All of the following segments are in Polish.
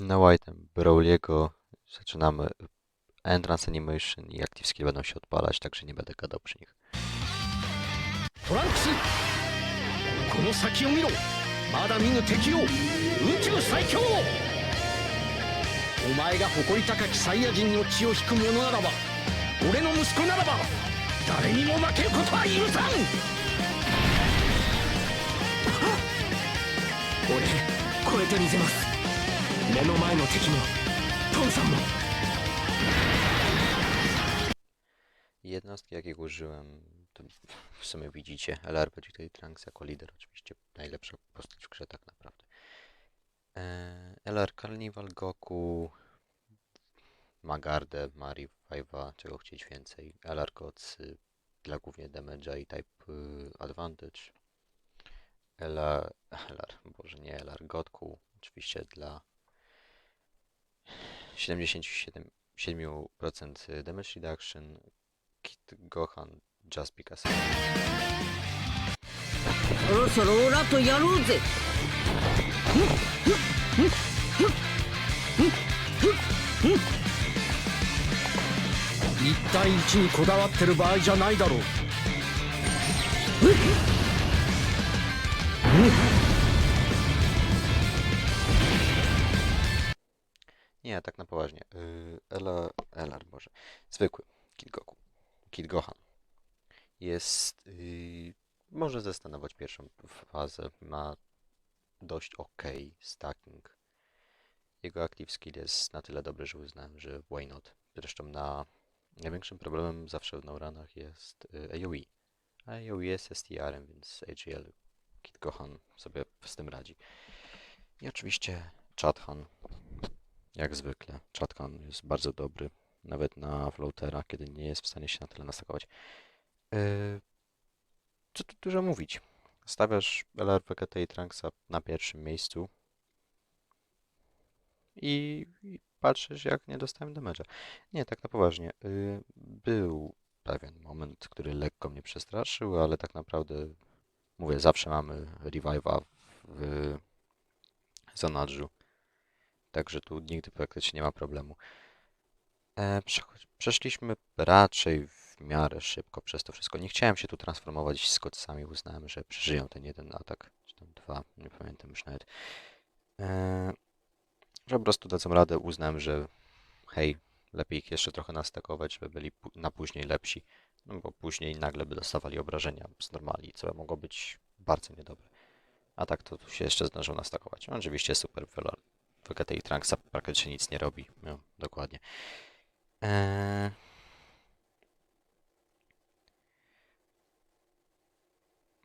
Na White'em Brawliego zaczynamy Entrance Animation i Active Skill będą się odpalać, także nie będę gadał przy nich. トランクスこの先を見ろまだ見ぬ敵を宇宙最強お前が誇り高きサイヤ人の血を引く者ならば俺の息子ならば誰にも負けることは許さん俺超えてみせます 目の前の敵もトンさんも Jednostki, jakich użyłem, to w sumie widzicie. LR Vegeta Trunks jako lider, oczywiście najlepsza postać w grze tak naprawdę. Eee, LR Carnival, Goku, ma gardę, ma revive'a, czego chcieć więcej. LR Gods y, dla głównie damage'a i type y, advantage. LR, LR, boże nie LR, Gotku oczywiście dla 77% 7% damage reduction, Kid Gohan just because そろそろオラとやろうぜ一対一にこだわってる場合じゃないだろう Poważnie. Yy, Ela, Elar, Boże. Zwykły Kid Goku. Kid Gohan. Jest. Yy, może zastanować pierwszą fazę. Ma dość ok stacking. Jego active skill jest na tyle dobry, że uznałem, że why not. Zresztą na największym problemem zawsze w no-runach jest AoE. A AoE jest STR-em, więc AGL Kid Gohan sobie z tym radzi. I oczywiście Chathan jak zwykle. Chatkan jest bardzo dobry, nawet na floatera, kiedy nie jest w stanie się na tyle nastakować. Yy, co tu dużo mówić? Stawiasz LR, Vegeta i Trunksa na pierwszym miejscu i, i patrzysz, jak nie dostałem damage'a. Nie, tak na poważnie. Yy, był pewien moment, który lekko mnie przestraszył, ale tak naprawdę, mówię, zawsze mamy revive'a w Zanadżu. Także tu nigdy praktycznie nie ma problemu. E, przeszliśmy raczej w miarę szybko przez to wszystko. Nie chciałem się tu transformować z kocami. Uznałem, że przeżyją ten jeden atak, czy tam dwa, nie pamiętam już nawet. E, że po prostu dadzą radę. Uznałem, że hej, lepiej ich jeszcze trochę nastakować, żeby byli na później lepsi. No bo później nagle by dostawali obrażenia z normali, co mogło być bardzo niedobre. A tak to tu się jeszcze zdążył nastakować. Oczywiście super Velo- Vegeta i Trunksa praktycznie nic nie robi. No, dokładnie. Eee...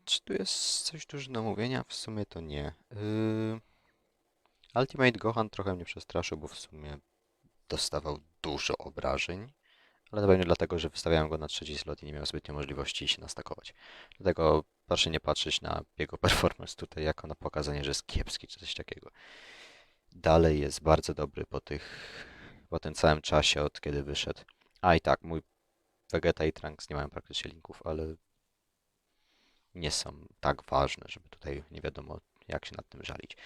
Czy tu jest coś dużo do mówienia? W sumie to nie. Yy... Ultimate Gohan trochę mnie przestraszył, bo w sumie dostawał dużo obrażeń. Ale to pewnie dlatego, że wystawiałem go na trzeci slot i nie miał zbytnio możliwości się nastakować. Dlatego proszę nie patrzeć na jego performance tutaj jako na pokazanie, że jest kiepski czy coś takiego dalej jest bardzo dobry po tych, po tym całym czasie, od kiedy wyszedł. A i tak, mój Vegeta i Trunks nie mają praktycznie linków, ale nie są tak ważne, żeby tutaj nie wiadomo jak się nad tym żalić.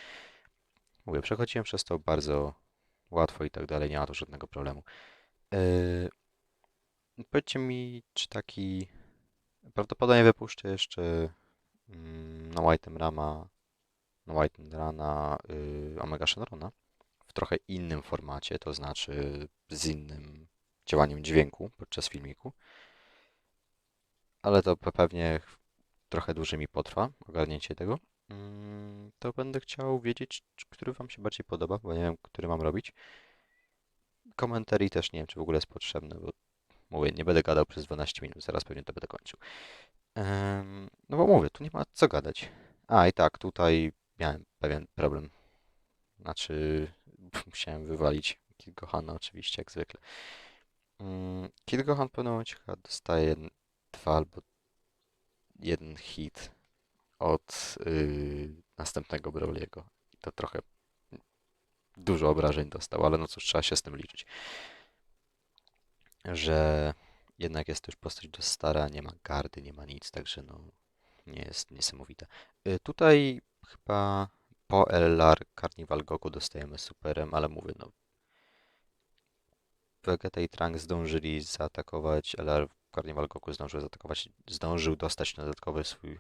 Mówię, przechodziłem przez to bardzo łatwo i tak dalej, nie ma tu żadnego problemu. Yy, powiedzcie mi, czy taki prawdopodobnie wypuszczę jeszcze mm, na White'em Rama White Rana y, Omega Shenrona w trochę innym formacie, to znaczy z innym działaniem dźwięku podczas filmiku. Ale to pe- pewnie ch- trochę dłużej mi potrwa ogarnięcie tego. Mm, To będę chciał wiedzieć, który Wam się bardziej podoba, bo nie wiem, który mam robić. Komentarii też nie wiem, czy w ogóle jest potrzebne, bo mówię, nie będę gadał przez 12 minut, zaraz pewnie to będę kończył. No bo mówię, tu nie ma co gadać. A i tak, tutaj miałem pewien problem. Znaczy, musiałem wywalić Kid Gohana oczywiście, jak zwykle. Mm, Kid Gohan w pewnym momencie chyba dostaje jeden- dwa albo jeden hit od yy, następnego Broly'ego. I to trochę dużo obrażeń dostał, ale no cóż, trzeba się z tym liczyć. Że jednak jest to już postać dość stara, nie ma gardy, nie ma nic, także no nie jest niesamowita. Y, Tutaj chyba po LR Carnival Goku dostajemy superem, ale mówię, no. Vegeta i Trunks zdążyli zaatakować, LR Carnival Goku zdążył zaatakować, zdążył dostać na dodatkowy swój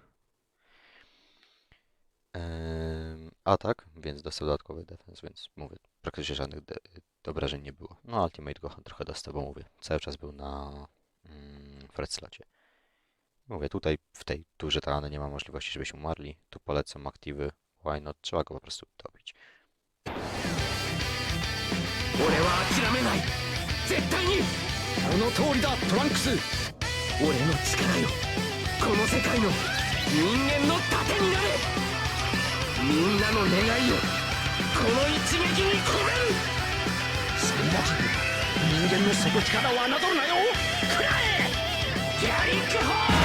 atak, więc dostał dodatkowy defense, więc mówię, praktycznie żadnych obrażeń nie było. No Ultimate Gohan trochę dostał, bo mówię, cały czas był na mm, Fredslocie. Mówię, tutaj w tej turze Talany nie ma możliwości, żebyśmy umarli. Tu polecam aktywy. Why not? Trzeba go po prostu dobić. 俺は諦めない絶対にこの通りだトランクス俺の力よこの世界の人間の盾になれみんなの願いをこの一撃に込めるそれだけ人間の底力を侮るなよ食らえギャリックホー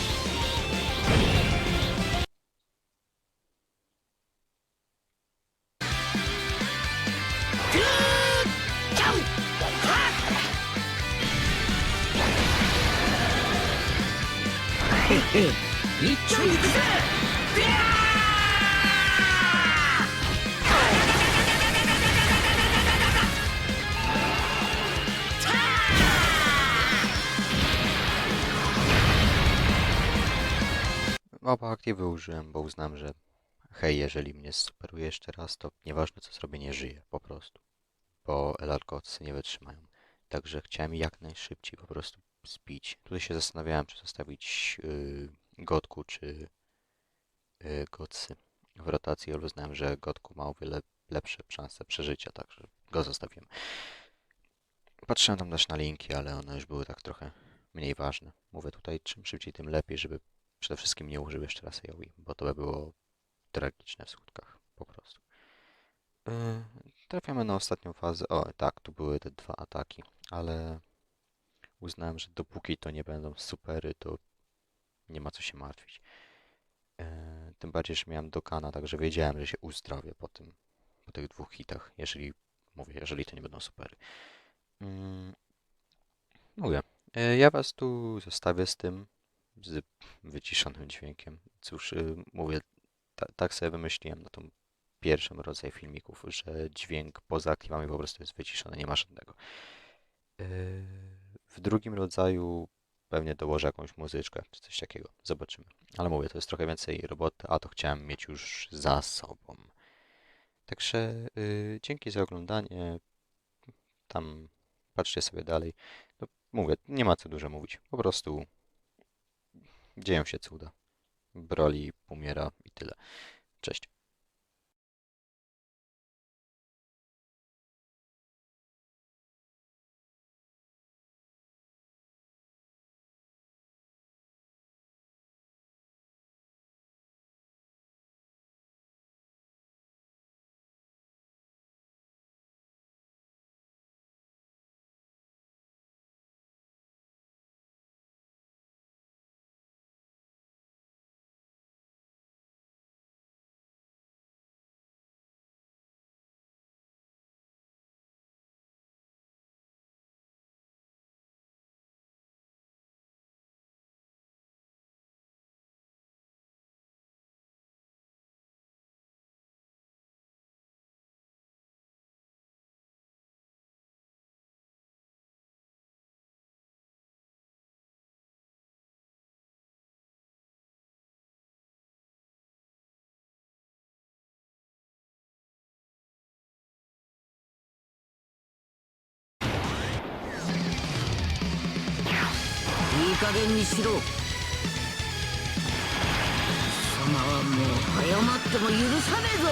Oba aktywy użyłem, bo uznałem, że hej, jeżeli mnie superuje jeszcze raz, to nieważne co zrobię, nie żyję, po prostu. Bo Elarkocy nie wytrzymają. Także chciałem jak najszybciej po prostu zbić. Tutaj się zastanawiałem, czy zostawić yy, Gotku, czy yy, Gotsy w rotacji, ale uznałem, że Gotku ma o wiele lepsze szanse przeżycia, także go zostawiłem. Patrzyłem tam też na linki, ale one już były tak trochę mniej ważne. Mówię tutaj, czym szybciej, tym lepiej, żeby przede wszystkim nie użył jeszcze raz Yaoi, bo to by było tragiczne w skutkach, po prostu. Yy, trafiamy na ostatnią fazę. O, tak, tu były te dwa ataki, ale uznałem, że dopóki to nie będą supery, to nie ma co się martwić. Yy, tym bardziej, że miałem Dokana, także wiedziałem, że się uzdrowię po tym, po tych dwóch hitach, jeżeli, mówię, jeżeli to nie będą supery. Yy, mówię, yy, ja was tu zostawię z tym, z wyciszonym dźwiękiem. Cóż, y, mówię, ta, tak sobie wymyśliłem na tą pierwszym rodzaj filmików, że dźwięk poza aktywami po prostu jest wyciszony, nie ma żadnego. Y, W drugim rodzaju pewnie dołożę jakąś muzyczkę czy coś takiego. Zobaczymy. Ale mówię, to jest trochę więcej roboty, a to chciałem mieć już za sobą. Także y, dzięki za oglądanie. Tam patrzcie sobie dalej. No, mówię, nie ma co dużo mówić. Po prostu dzieją się cuda. Broly umiera i tyle. Cześć. 加減にしろ。貴様はもう謝っても許さねえぞ。